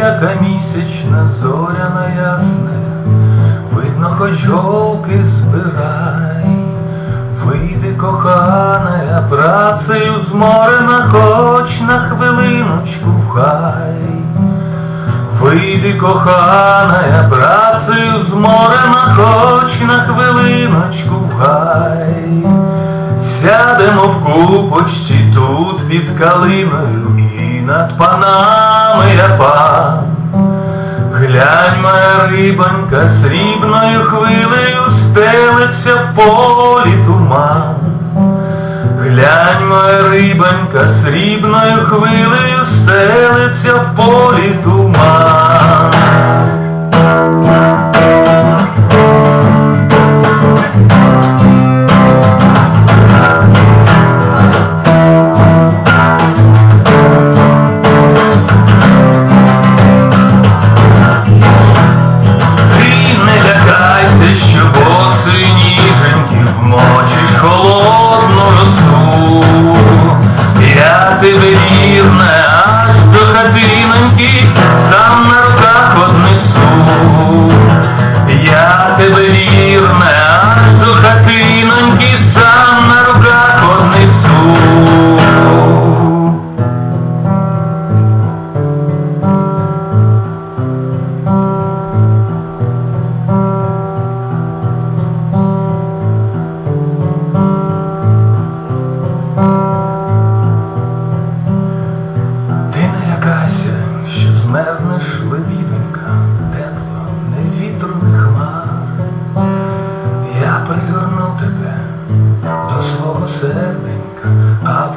яка місячна зоряна ясне, видно, хоч голки збирай, вийди, кохана, я працею зморена, хоч на хвилиночку в хай. Вийди, кохана, я працею зморена, хоч на хвилиночку в гай. Сядемо в купочці тут під калиною і над панами я пан. Глянь, моя рибонька, срібною хвилею стелиться в полі туман. Глянь, моя рибонька, срібною хвилею стелиться в полі туман. resentment. I